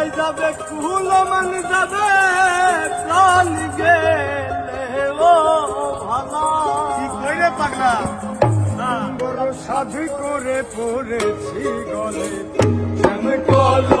বেলায় যাবে? কুলমান যাবে প্রাণ গেলে ও ভালা। কি কইরে পাগলা? সাধু করে পড়েছি গলে। কলম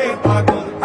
Agora